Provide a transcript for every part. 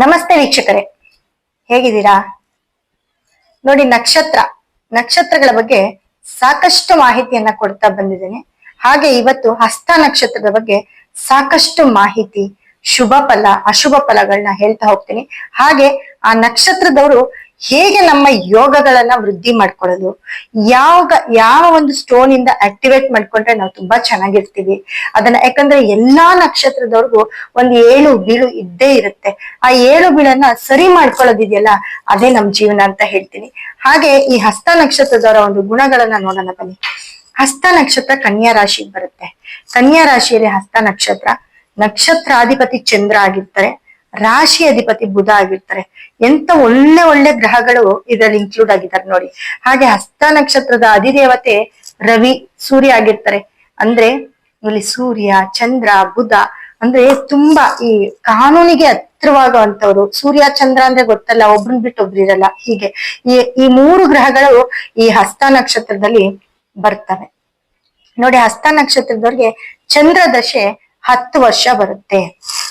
ನಮಸ್ತೆ ವೀಕ್ಷಕರೇ. ಹೇಗಿದ್ದೀರಾ? ನೋಡಿ, ನಕ್ಷತ್ರ, ನಕ್ಷತ್ರಗಳ ಬಗ್ಗೆ ಸಾಕಷ್ಟು ಮಾಹಿತಿಯನ್ನ ಕೊಡ್ತಾ ಬಂದಿದ್ದೇನೆ. ಹಾಗೆ ಇವತ್ತು ಹಸ್ತ ನಕ್ಷತ್ರದ ಬಗ್ಗೆ ಸಾಕಷ್ಟು ಮಾಹಿತಿ, ಶುಭ ಫಲ, ಅಶುಭ ಫಲಗಳನ್ನ ಹೇಳ್ತಾ ಹೋಗ್ತೀನಿ. ಹಾಗೆ ಆ ನಕ್ಷತ್ರದವರು ಹೇಗೆ ನಮ್ಮ ಯೋಗಗಳನ್ನ ವೃದ್ಧಿ ಮಾಡ್ಕೊಳ್ಳೋದು? ಯಾವ ಯಾವ ಒಂದು ಸ್ಟೋನ್ ಇಂದ ಆಕ್ಟಿವೇಟ್ ಮಾಡ್ಕೊಂಡ್ರೆ ನಾವು ತುಂಬಾ ಚೆನ್ನಾಗಿರ್ತೀವಿ. ಅದನ್ನ ಯಾಕಂದ್ರೆ ಎಲ್ಲಾ ನಕ್ಷತ್ರದವ್ರಿಗೂ ಒಂದು ಏಳು ಬೀಳು ಇದ್ದೇ ಇರುತ್ತೆ. ಆ ಏಳು ಬೀಳನ್ನ ಸರಿ ಮಾಡ್ಕೊಳ್ಳೋದಿದೆಯಲ್ಲ, ಅದೇ ನಮ್ ಜೀವನ ಅಂತ ಹೇಳ್ತೀನಿ. ಹಾಗೆ ಈ ಹಸ್ತ ನಕ್ಷತ್ರದವರ ಒಂದು ಗುಣಗಳನ್ನ ನೋಡೋಣ ಬನ್ನಿ. ಹಸ್ತ ನಕ್ಷತ್ರ ಕನ್ಯಾ ರಾಶಿಗೆ ಬರುತ್ತೆ. ಕನ್ಯಾ ರಾಶಿಯಲ್ಲಿ ಹಸ್ತ ನಕ್ಷತ್ರ, ನಕ್ಷತ್ರಾಧಿಪತಿ ಚಂದ್ರ ಆಗಿರ್ತಾರೆ. ರಾಶಿ ಅಧಿಪತಿ ಬುಧ ಆಗಿರ್ತಾರೆ. ಎಂತ ಒಳ್ಳೆ ಒಳ್ಳೆ ಗ್ರಹಗಳು ಇದರಲ್ಲಿ ಇನ್ಕ್ಲೂಡ್ ಆಗಿದ್ದಾರೆ ನೋಡಿ. ಹಾಗೆ ಹಸ್ತ ನಕ್ಷತ್ರದ ಅಧಿದೇವತೆ ರವಿ, ಸೂರ್ಯ ಆಗಿರ್ತಾರೆ. ಅಂದ್ರೆ ಇಲ್ಲಿ ಸೂರ್ಯ, ಚಂದ್ರ, ಬುಧ ಅಂದ್ರೆ ತುಂಬಾ ಈ ಕಾನೂನಿಗೆ ಹತ್ರವಾಗುವಂತವ್ರು ಸೂರ್ಯ, ಚಂದ್ರ ಅಂದ್ರೆ ಗೊತ್ತಲ್ಲ, ಒಬ್ರನ್ ಬಿಟ್ಟು ಒಬ್ರು ಇರಲ್ಲ. ಹೀಗೆ ಈ ಈ ಮೂರು ಗ್ರಹಗಳು ಈ ಹಸ್ತ ನಕ್ಷತ್ರದಲ್ಲಿ ಬರ್ತವೆ. ನೋಡಿ, ಹಸ್ತ ನಕ್ಷತ್ರದವ್ರಿಗೆ ಚಂದ್ರ ದಶೆ ಹತ್ತು ವರ್ಷ ಬರುತ್ತೆ.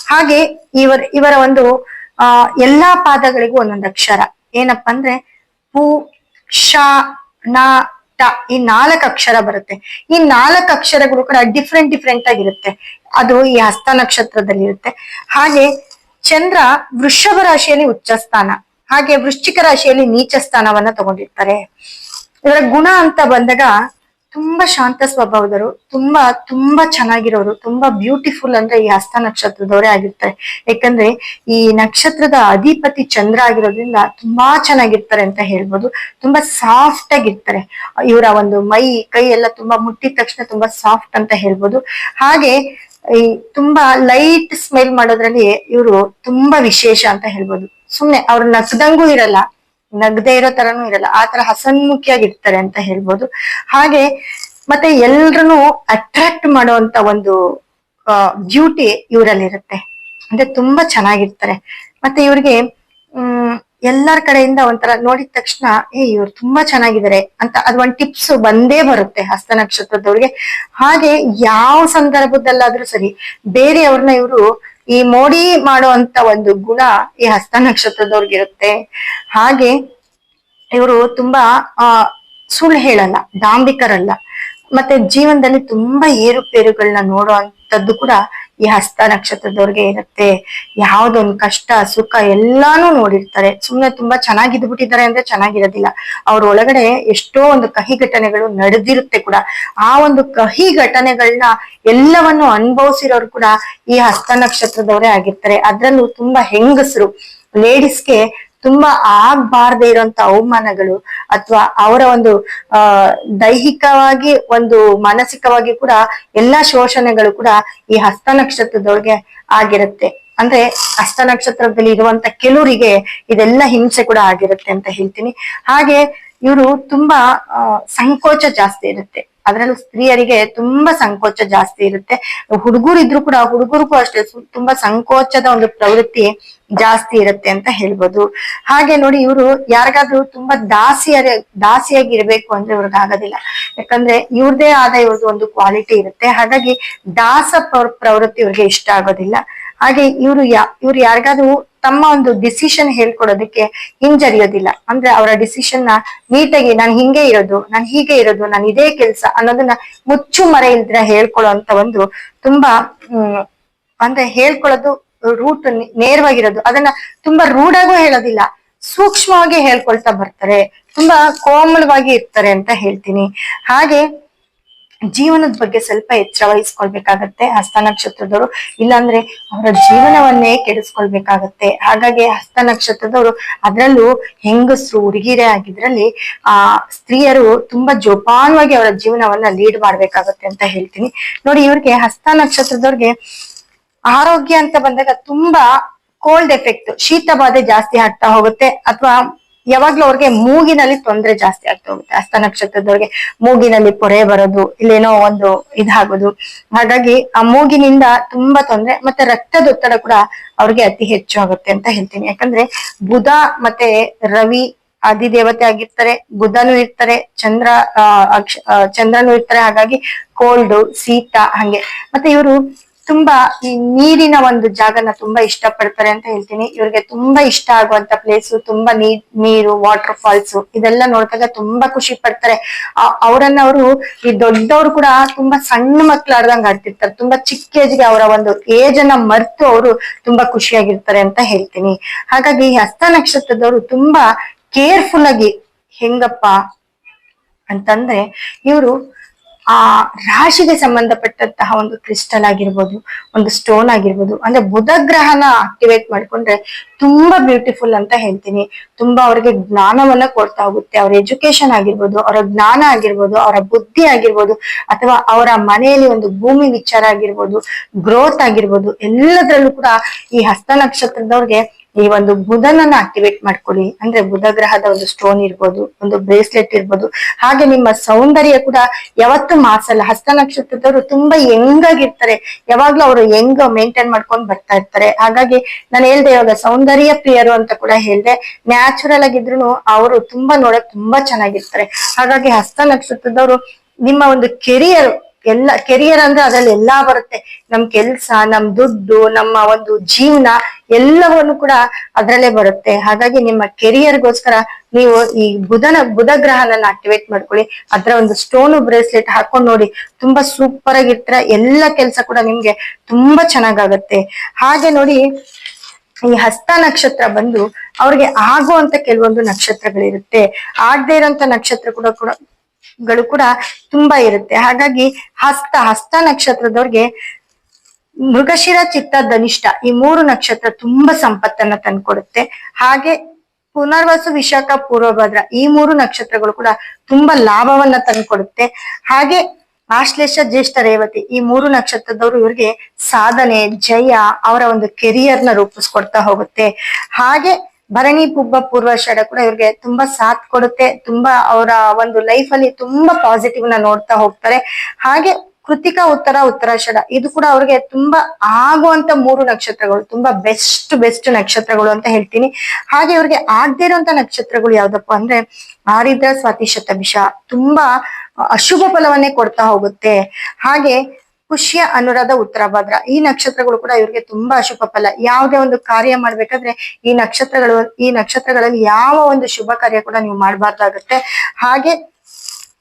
ಹಾಗೆ ಇವರ ಇವರ ಒಂದು, ಆ, ಎಲ್ಲಾ ಪಾದಗಳಿಗೂ ಒಂದೊಂದು ಅಕ್ಷರ. ಏನಪ್ಪಾ ಅಂದ್ರೆ, ಪು ಶ ನ, ಟ ಈ ನಾಲ್ಕು ಅಕ್ಷರ ಬರುತ್ತೆ. ಈ ನಾಲ್ಕು ಅಕ್ಷರಗಳು ಕೂಡ ಡಿಫ್ರೆಂಟ್ ಡಿಫ್ರೆಂಟ್ ಆಗಿರುತ್ತೆ. ಅದು ಈ ಹಸ್ತ ನಕ್ಷತ್ರದಲ್ಲಿ ಇರುತ್ತೆ ಹಾಗೆ ಚಂದ್ರ ವೃಷಭ ರಾಶಿಯಲ್ಲಿ ಉಚ್ಚ ಸ್ಥಾನ. ಹಾಗೆ ವೃಶ್ಚಿಕ ರಾಶಿಯಲ್ಲಿ ನೀಚ ಸ್ಥಾನವನ್ನ ತಗೊಂಡಿರ್ತಾರೆ. ಇವರ ಗುಣ ಅಂತ ಬಂದಾಗ ತುಂಬಾ ಶಾಂತ ಸ್ವಭಾವದವರು, ತುಂಬಾ ತುಂಬಾ ಚೆನ್ನಾಗಿರೋರು, ತುಂಬಾ ಬ್ಯೂಟಿಫುಲ್ ಅಂದ್ರೆ ಈ ಹಸ್ತ ನಕ್ಷತ್ರದವರೇ ಆಗಿರ್ತಾರೆ. ಯಾಕಂದ್ರೆ ಈ ನಕ್ಷತ್ರದ ಅಧಿಪತಿ ಚಂದ್ರ ಆಗಿರೋದ್ರಿಂದ ತುಂಬಾ ಚೆನ್ನಾಗಿರ್ತಾರೆ ಅಂತ ಹೇಳ್ಬೋದು. ತುಂಬಾ ಸಾಫ್ಟ್ ಆಗಿರ್ತಾರೆ. ಇವರ ಒಂದು ಮೈ ಕೈ ಎಲ್ಲ ತುಂಬಾ ಮುಟ್ಟಿದ ತಕ್ಷಣ ತುಂಬಾ ಸಾಫ್ಟ್ ಅಂತ ಹೇಳ್ಬೋದು. ಹಾಗೆ ಈ ತುಂಬಾ ಲೈಟ್ ಸ್ಮೆಲ್ ಮಾಡೋದ್ರಲ್ಲಿ ಇವರು ತುಂಬಾ ವಿಶೇಷ ಅಂತ ಹೇಳ್ಬೋದು. ಸುಮ್ನೆ ಅವ್ರು ನಗ್ದಂಗೂ ಇರಲ್ಲ. ನಗದೆ ಇರೋ ತರನು ಇರಲ್ಲ. ಆ ತರ ಹಸನ್ಮುಖಿಯಾಗಿರ್ತಾರೆ ಅಂತ ಹೇಳ್ಬೋದು. ಹಾಗೆ ಮತ್ತೆ ಎಲ್ರನ್ನು ಅಟ್ರಾಕ್ಟ್ ಮಾಡುವಂತ ಒಂದು ಬ್ಯೂಟಿ ಇವರಲ್ಲಿ ಇರುತ್ತೆ ಅಂದ್ರೆ ತುಂಬಾ ಚೆನ್ನಾಗಿರ್ತಾರೆ. ಮತ್ತೆ ಇವ್ರಿಗೆ, ಹ್ಮ್, ಎಲ್ಲರ ಕಡೆಯಿಂದ ಒಂಥರ ನೋಡಿದ ತಕ್ಷಣ, ಏ, ಇವ್ರು ತುಂಬಾ ಚೆನ್ನಾಗಿದ್ದಾರೆ ಅಂತ ಅದ್ ಒಂದ್ ಟಿಪ್ಸ್ ಬಂದೇ ಬರುತ್ತೆ ಹಸ್ತ ನಕ್ಷತ್ರದವ್ರಿಗೆ. ಹಾಗೆ ಯಾವ ಸಂದರ್ಭದಲ್ಲಾದ್ರೂ ಸರಿ, ಬೇರೆಯವ್ರನ್ನ ಇವರು ಈ ಮೋಡಿ ಮಾಡುವಂತ ಒಂದು ಗುಣ ಈ ಹಸ್ತ ನಕ್ಷತ್ರದವ್ರಿಗಿರುತ್ತೆ ಹಾಗೆ ಇವರು ತುಂಬಾ, ಆ, ಸುಳ್ಳು ಹೇಳಲ್ಲ, ಡಾಂಬಿಕರಲ್ಲ. ಮತ್ತೆ ಜೀವನದಲ್ಲಿ ತುಂಬಾ ಏರುಪೇರುಗಳನ್ನ ನೋಡುವಂತದ್ದು ಕೂಡ ಈ ಹಸ್ತ ನಕ್ಷತ್ರದವ್ರಿಗೆ ಇರುತ್ತೆ, ಯಾವ್ದೊಂದು ಕಷ್ಟ, ಸುಖ ಎಲ್ಲಾನು ನೋಡಿರ್ತಾರೆ. ಸುಮ್ನೆ ತುಂಬಾ ಚೆನ್ನಾಗಿದ್ಬಿಟ್ಟಿದ್ದಾರೆ ಅಂದ್ರೆ ಚೆನ್ನಾಗಿರೋದಿಲ್ಲ. ಅವ್ರ ಒಳಗಡೆ ಎಷ್ಟೋ ಒಂದು ಕಹಿ ಘಟನೆಗಳು ನಡೆದಿರುತ್ತೆ ಕೂಡ. ಆ ಒಂದು ಕಹಿ ಘಟನೆಗಳನ್ನ ಎಲ್ಲವನ್ನು ಅನುಭವಿಸಿರೋರು ಕೂಡ ಈ ಹಸ್ತ ನಕ್ಷತ್ರದವರೇ ಆಗಿರ್ತಾರೆ. ಅದ್ರಲ್ಲೂ ತುಂಬಾ ಹೆಂಗಸರು ಲೇಡೀಸ್ಗೆ ತುಂಬಾ ಆಗ್ಬಾರ್ದೇ ಇರುವಂತ ಅವಮಾನಗಳು ಅಥವಾ ಅವರ ಒಂದು, ಆ, ದೈಹಿಕವಾಗಿ ಒಂದು ಮಾನಸಿಕವಾಗಿ ಕೂಡ ಎಲ್ಲಾ ಶೋಷಣೆಗಳು ಕೂಡ ಈ ಹಸ್ತ ನಕ್ಷತ್ರದೊಳಗೆ ಆಗಿರುತ್ತೆ. ಅಂದ್ರೆ ಹಸ್ತ ನಕ್ಷತ್ರದಲ್ಲಿ ಇರುವಂತ ಕೆಲವರಿಗೆ ಇದೆಲ್ಲ ಹಿಂಸೆ ಕೂಡ ಆಗಿರುತ್ತೆ ಅಂತ ಹೇಳ್ತೀನಿ. ಹಾಗೆ ಇವರು ತುಂಬಾ ಸಂಕೋಚ ಜಾಸ್ತಿ ಇರುತ್ತೆ. ಅದ್ರಲ್ಲೂ ಸ್ತ್ರೀಯರಿಗೆ ತುಂಬಾ ಸಂಕೋಚ ಜಾಸ್ತಿ ಇರುತ್ತೆ. ಹುಡುಗರು ಇದ್ರು ಕೂಡ, ಹುಡುಗರಿಗೂ ಅಷ್ಟೇ ತುಂಬಾ ಸಂಕೋಚದ ಒಂದು ಪ್ರವೃತ್ತಿ ಜಾಸ್ತಿ ಇರುತ್ತೆ ಅಂತ ಹೇಳ್ಬೋದು. ಹಾಗೆ ನೋಡಿ ಇವರು ಯಾರಿಗಾದ್ರೂ ತುಂಬಾ ದಾಸಿಯ ದಾಸಿಯಾಗಿ ಇರ್ಬೇಕು ಅಂದ್ರೆ ಇವ್ರಿಗೆ ಆಗೋದಿಲ್ಲ. ಯಾಕಂದ್ರೆ ಇವ್ರದೇ ಆದ ಇವ್ರದ್ದು ಒಂದು ಕ್ವಾಲಿಟಿ ಇರುತ್ತೆ. ಹಾಗಾಗಿ ದಾಸ ಪ್ರವೃ- ಪ್ರವೃತ್ತಿ ಇವ್ರಿಗೆ ಇಷ್ಟ ಆಗೋದಿಲ್ಲ. ಹಾಗೆ ಇವರು ಯಾ, ಇವ್ರು ಯಾರಿಗಾದ್ರೂ ತಮ್ಮ ಒಂದು ಡಿಸಿಷನ್ ಹೇಳ್ಕೊಡೋದಕ್ಕೆ ಹಿಂಜರಿಯೋದಿಲ್ಲ. ಅಂದ್ರೆ ಅವರ ಡಿಸಿಷನ್ನ ನೀಟಾಗಿ ನಾನು ಹಿಂಗೆ ಇರೋದು, ನಾನ್ ಹೀಗೆ ಇರೋದು, ನಾನು ಇದೇ ಕೆಲಸ ಅನ್ನೋದನ್ನ ಮುಚ್ಚು ಮರೆಯಿಂದ ಹೇಳ್ಕೊಳ್ಳೋ ಅಂತ ಒಂದು ತುಂಬಾ ಅಂದ್ರೆ ಹೇಳ್ಕೊಳ್ಳೋದು ರೂಟ್ ನೇರವಾಗಿರೋದು. ಅದನ್ನ ತುಂಬಾ ರೂಢಾಗೂ ಹೇಳೋದಿಲ್ಲ. ಸೂಕ್ಷ್ಮವಾಗಿ ಹೇಳ್ಕೊಳ್ತಾ ಬರ್ತಾರೆ. ತುಂಬಾ ಕೋಮಲವಾಗಿ ಇರ್ತಾರೆ ಅಂತ ಹೇಳ್ತೀನಿ. ಹಾಗೆ ಜೀವನದ ಬಗ್ಗೆ ಸ್ವಲ್ಪ ಎಚ್ಚರ ವಹಿಸ್ಕೊಳ್ಬೇಕಾಗತ್ತೆ ಹಸ್ತ ನಕ್ಷತ್ರದವರು. ಇಲ್ಲಾಂದ್ರೆ ಅವರ ಜೀವನವನ್ನೇ ಕೆಡಿಸ್ಕೊಳ್ಬೇಕಾಗತ್ತೆ. ಹಾಗಾಗಿ ಹಸ್ತ ನಕ್ಷತ್ರದವರು ಅದರಲ್ಲೂ ಹೆಂಗಸರು ಹುಡುಗಿರೇ ಆಗಿದ್ರಲ್ಲಿ, ಆ, ಸ್ತ್ರೀಯರು ತುಂಬಾ ಜೋಪಾನವಾಗಿ ಅವರ ಜೀವನವನ್ನ ಲೀಡ್ ಮಾಡ್ಬೇಕಾಗತ್ತೆ ಅಂತ ಹೇಳ್ತೀನಿ. ನೋಡಿ, ಇವ್ರಿಗೆ ಹಸ್ತ ನಕ್ಷತ್ರದವ್ರಿಗೆ ಆರೋಗ್ಯ ಅಂತ ಬಂದಾಗ ತುಂಬಾ ಕೋಲ್ಡ್ ಎಫೆಕ್ಟ್ ಶೀತ ಬಾಧೆ ಜಾಸ್ತಿ ಆಗ್ತಾ ಹೋಗುತ್ತೆ, ಅಥವಾ ಯಾವಾಗ್ಲೂ ಅವ್ರಿಗೆ ಮೂಗಿನಲ್ಲಿ ತೊಂದರೆ ಜಾಸ್ತಿ ಆಗ್ತಾ ಹೋಗುತ್ತೆ ಹಸ್ತ ನಕ್ಷತ್ರದವ್ರಿಗೆ. ಮೂಗಿನಲ್ಲಿ ಪೊರೆ ಬರೋದು, ಇಲ್ಲೇನೋ ಒಂದು ಇದಾಗೋದು. ಹಾಗಾಗಿ ಆ ಮೂಗಿನಿಂದ ತುಂಬಾ ತೊಂದರೆ, ಮತ್ತೆ ರಕ್ತದೊತ್ತಡ ಕೂಡ ಅವ್ರಿಗೆ ಅತಿ ಹೆಚ್ಚು ಆಗುತ್ತೆ ಅಂತ ಹೇಳ್ತೀನಿ. ಯಾಕಂದ್ರೆ ಬುಧ ಮತ್ತೆ ರವಿ ಅಧಿದೇವತೆ ಆಗಿರ್ತಾರೆ, ಬುಧನು ಇರ್ತಾರೆ, ಚಂದ್ರ ಅಕ್ಷ ಚಂದ್ರನು ಇರ್ತಾರೆ. ಹಾಗಾಗಿ ಕೋಲ್ಡ್ ಶೀತ, ಹಂಗೆ. ಮತ್ತೆ ಇವರು ತುಂಬಾ ಈ ನೀರಿನ ಒಂದು ಜಾಗನ ತುಂಬಾ ಇಷ್ಟ ಪಡ್ತಾರೆ ಅಂತ ಹೇಳ್ತೀನಿ. ಇವ್ರಿಗೆ ತುಂಬಾ ಇಷ್ಟ ಆಗುವಂತ ಪ್ಲೇಸ್ ತುಂಬಾ ನೀರ್ ನೀರು ವಾಟರ್ ಫಾಲ್ಸ್ ಇದೆಲ್ಲ ನೋಡಿದಾಗ ತುಂಬಾ ಖುಷಿ ಪಡ್ತಾರೆ. ಅವರನ್ನ ಅವರು ಈ ದೊಡ್ಡವರು ಕೂಡ ತುಂಬಾ ಸಣ್ಣ ಮಕ್ಳು ಆಡ್ದಂಗ್ ಆಡ್ತಿರ್ತಾರೆ. ತುಂಬಾ ಚಿಕ್ಕ ಏಜ್ಗೆ ಅವರ ಒಂದು ಏಜ್ ಅನ್ನ ಮರ್ತು ಅವರು ತುಂಬಾ ಖುಷಿಯಾಗಿರ್ತಾರೆ ಅಂತ ಹೇಳ್ತೀನಿ. ಹಾಗಾಗಿ ಈ ಹಸ್ತ ನಕ್ಷತ್ರದವರು ತುಂಬಾ ಕೇರ್ಫುಲ್ ಆಗಿ ಹೆಂಗಪ್ಪ ಅಂತಂದ್ರೆ ಇವರು ಆ ರಾಶಿಗೆ ಸಂಬಂಧಪಟ್ಟಂತಹ ಒಂದು ಕ್ರಿಸ್ಟಲ್ ಆಗಿರ್ಬೋದು, ಒಂದು ಸ್ಟೋನ್ ಆಗಿರ್ಬೋದು, ಅಂದ್ರೆ ಬುಧ ಗ್ರಹನ ಆಕ್ಟಿವೇಟ್ ಮಾಡ್ಕೊಂಡ್ರೆ ತುಂಬಾ ಬ್ಯೂಟಿಫುಲ್ ಅಂತ ಹೇಳ್ತೀನಿ. ತುಂಬಾ ಅವ್ರಿಗೆ ಜ್ಞಾನವನ್ನ ಕೊಡ್ತಾ ಹೋಗುತ್ತೆ. ಅವ್ರ ಎಜುಕೇಶನ್ ಆಗಿರ್ಬೋದು, ಅವರ ಜ್ಞಾನ ಆಗಿರ್ಬೋದು, ಅವರ ಬುದ್ಧಿ ಆಗಿರ್ಬೋದು, ಅಥವಾ ಅವರ ಮನೆಯಲ್ಲಿ ಒಂದು ಭೂಮಿ ವಿಚಾರ ಆಗಿರ್ಬೋದು ಗ್ರೋತ್ ಆಗಿರ್ಬೋದು, ಎಲ್ಲದರಲ್ಲೂ ಕೂಡ ಈ ಹಸ್ತ ನಕ್ಷತ್ರದವ್ರಿಗೆ ಈ ಒಂದು ಬುಧನನ್ನ ಆಕ್ಟಿವೇಟ್ ಮಾಡ್ಕೊಳ್ಳಿ. ಅಂದ್ರೆ ಬುಧ ಗ್ರಹದ ಒಂದು ಸ್ಟೋನ್ ಇರ್ಬೋದು, ಒಂದು ಬ್ರೇಸ್ಲೆಟ್ ಇರ್ಬೋದು. ಹಾಗೆ ನಿಮ್ಮ ಸೌಂದರ್ಯ ಕೂಡ ಯಾವತ್ತೂ ಮಾಸಲ್ಲ. ಹಸ್ತ ನಕ್ಷತ್ರದವರು ತುಂಬಾ ಯಂಗ್ ಆಗಿರ್ತಾರೆ. ಯಾವಾಗ್ಲೂ ಅವರು ಯಂಗ್ ಮೇಂಟೈನ್ ಮಾಡ್ಕೊಂಡು ಬರ್ತಾ ಇರ್ತಾರೆ. ಹಾಗಾಗಿ ನಾನು ಹೇಳ್ದೆ ಇವಾಗ ಸೌಂದರ್ಯ ಪ್ರಿಯರು ಅಂತ ಕೂಡ ಹೇಳ್ದೆ. ನ್ಯಾಚುರಲ್ ಆಗಿದ್ರು ಅವರು ತುಂಬಾ ನೋಡಕ್ ತುಂಬಾ ಚೆನ್ನಾಗಿರ್ತಾರೆ. ಹಾಗಾಗಿ ಹಸ್ತ ನಕ್ಷತ್ರದವರು ನಿಮ್ಮ ಒಂದು ಕೆರಿಯರ್ ಎಲ್ಲ ಕೆರಿಯರ್ ಅಂದ್ರೆ ಅದ್ರಲ್ಲಿ ಎಲ್ಲಾ ಬರುತ್ತೆ. ನಮ್ ಕೆಲ್ಸ, ನಮ್ ದುಡ್ಡು, ನಮ್ಮ ಒಂದು ಜೀವನ ಎಲ್ಲವನ್ನು ಕೂಡ ಅದ್ರಲ್ಲೇ ಬರುತ್ತೆ. ಹಾಗಾಗಿ ನಿಮ್ಮ ಕೆರಿಯರ್ಗೋಸ್ಕರ ನೀವು ಈ ಬುಧನ, ಬುಧ ಗ್ರಹನನ್ನ ಆಕ್ಟಿವೇಟ್ ಮಾಡ್ಕೊಳ್ಳಿ. ಅದ್ರ ಒಂದು ಸ್ಟೋನ್ ಬ್ರೇಸ್ಲೆಟ್ ಹಾಕೊಂಡ್ ನೋಡಿ. ತುಂಬಾ ಸೂಪರ್ ಆಗಿರ್ತೀರ. ಎಲ್ಲ ಕೆಲ್ಸ ಕೂಡ ನಿಮ್ಗೆ ತುಂಬಾ ಚೆನ್ನಾಗಾಗತ್ತೆ. ಹಾಗೆ ನೋಡಿ, ಈ ಹಸ್ತ ನಕ್ಷತ್ರ ಬಂದು ಅವ್ರಿಗೆ ಆಗುವಂತ ಕೆಲವೊಂದು ನಕ್ಷತ್ರಗಳಿರುತ್ತೆ. ಆಗದೆ ಇರೋಂತ ನಕ್ಷತ್ರ ಕೂಡ ಕೂಡ, ಗಳು ಕೂಡ ತುಂಬಾ ಇರುತ್ತೆ. ಹಾಗಾಗಿ ಹಸ್ತ ಹಸ್ತ ನಕ್ಷತ್ರದವ್ರಿಗೆ ಮೃಗಶಿರ, ಚಿತ್ತ ಧನಿಷ್ಠ ಈ ಮೂರು ನಕ್ಷತ್ರ ತುಂಬಾ ಸಂಪತ್ತನ್ನ ತಂದ್ಕೊಡುತ್ತೆ. ಹಾಗೆ ಪುನರ್ವಸು, ವಿಶಾಖ, ಪೂರ್ವಭದ್ರ ಈ ಮೂರು ನಕ್ಷತ್ರಗಳು ಕೂಡ ತುಂಬಾ ಲಾಭವನ್ನ ತಂದ್ಕೊಡುತ್ತೆ. ಹಾಗೆ ಆಶ್ಲೇಷ ಜ್ಯೇಷ್ಠ, ರೇವತಿ ಈ ಮೂರು ನಕ್ಷತ್ರದವರು ಇವ್ರಿಗೆ ಸಾಧನೆ, ಜಯ ಅವರ ಒಂದು ಕೆರಿಯರ್ನ ರೂಪಿಸ್ಕೊಡ್ತಾ ಹೋಗುತ್ತೆ. ಹಾಗೆ ಭರಣಿ ಪುಬ್ಬ ಪೂರ್ವಾಷಾಢ ಕೂಡ ಇವ್ರಿಗೆ ತುಂಬಾ ಸಾಥ್ ಕೊಡುತ್ತೆ. ತುಂಬಾ ಅವರ ಒಂದು ಲೈಫ್ ಅಲ್ಲಿ ತುಂಬಾ ಪಾಸಿಟಿವ್ನ ನೋಡ್ತಾ ಹೋಗ್ತಾರೆ. ಹಾಗೆ ಕೃತಿಕಾ ಉತ್ತರ ಉತ್ತರಾಷಾಢ ಇದು ಕೂಡ ಅವ್ರಿಗೆ ತುಂಬಾ ಆಗುವಂತ ಮೂರು ನಕ್ಷತ್ರಗಳು, ತುಂಬಾ ಬೆಸ್ಟ್ ಬೆಸ್ಟ್ ನಕ್ಷತ್ರಗಳು ಅಂತ ಹೇಳ್ತೀನಿ. ಹಾಗೆ ಇವ್ರಿಗೆ ಆಗದೆ ಇರುವಂತ ನಕ್ಷತ್ರಗಳು ಯಾವ್ದಪ್ಪ ಅಂದ್ರೆ ಆರಿದ್ರ, ಸ್ವಾತಿ, ಶತಭಿಷ ತುಂಬಾ ಅಶುಭ ಫಲವನ್ನೇ ಕೊಡ್ತಾ ಹೋಗುತ್ತೆ. ಹಾಗೆ ಪುಷ್ಯ ಅನುರಾಧ ಉತ್ತರ ಭದ್ರ. ಈ ನಕ್ಷತ್ರಗಳು ಕೂಡ ಇವ್ರಿಗೆ ತುಂಬಾ ಅಶುಭ ಫಲ. ಯಾವುದೇ ಒಂದು ಕಾರ್ಯ ಮಾಡ್ಬೇಕಾದ್ರೆ ಈ ನಕ್ಷತ್ರಗಳು, ಈ ನಕ್ಷತ್ರಗಳಲ್ಲಿ ಯಾವ ಒಂದು ಶುಭ ಕಾರ್ಯ ಕೂಡ ನೀವು ಮಾಡಬಾರ್ದಾಗುತ್ತೆ. ಹಾಗೆ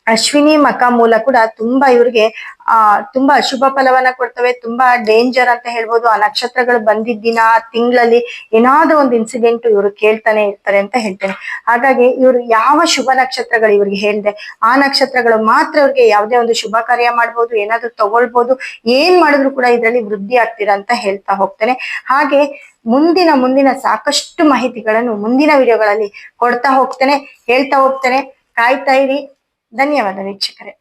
ಅಶ್ವಿನಿ ಮಕ ಮೂಲ ಕೂಡ ತುಂಬಾ ಇವ್ರಿಗೆ, ಆ, ತುಂಬಾ ಅಶುಭ ಫಲವನ್ನ ಕೊಡ್ತವೆ, ತುಂಬಾ ಡೇಂಜರ್ ಅಂತ ಹೇಳ್ಬೋದು. ಆ ನಕ್ಷತ್ರಗಳು ಬಂದಿದ್ದ ದಿನ, ಆ ತಿಂಗಳಲ್ಲಿ ಏನಾದ್ರೂ ಒಂದು ಇನ್ಸಿಡೆಂಟ್ ಇವರು ಕೇಳ್ತಾನೆ ಇರ್ತಾರೆ ಅಂತ ಹೇಳ್ತೇನೆ. ಹಾಗಾಗಿ ಇವರು ಯಾವ ಶುಭ ನಕ್ಷತ್ರಗಳು ಇವ್ರಿಗೆ ಹೇಳಿದೆ, ಆ ನಕ್ಷತ್ರಗಳು ಮಾತ್ರ ಇವ್ರಿಗೆ ಯಾವುದೇ ಒಂದು ಶುಭ ಕಾರ್ಯ ಮಾಡ್ಬೋದು, ಏನಾದ್ರೂ ತಗೊಳ್ಬೋದು, ಏನ್ ಮಾಡಿದ್ರು ಕೂಡ ಇದರಲ್ಲಿ ವೃದ್ಧಿ ಆಗ್ತೀರಾ ಅಂತ ಹೇಳ್ತಾ ಹೋಗ್ತೇನೆ. ಹಾಗೆ ಮುಂದಿನ ಮುಂದಿನ ಸಾಕಷ್ಟು ಮಾಹಿತಿಗಳನ್ನು ಮುಂದಿನ ವಿಡಿಯೋಗಳಲ್ಲಿ ಕೊಡ್ತಾ ಹೋಗ್ತೇನೆ, ಹೇಳ್ತಾ ಹೋಗ್ತೇನೆ. ಕಾಯ್ತಾ ಇರಿ. ಧನ್ಯವಾದ ವೀಕ್ಷಕರೇ.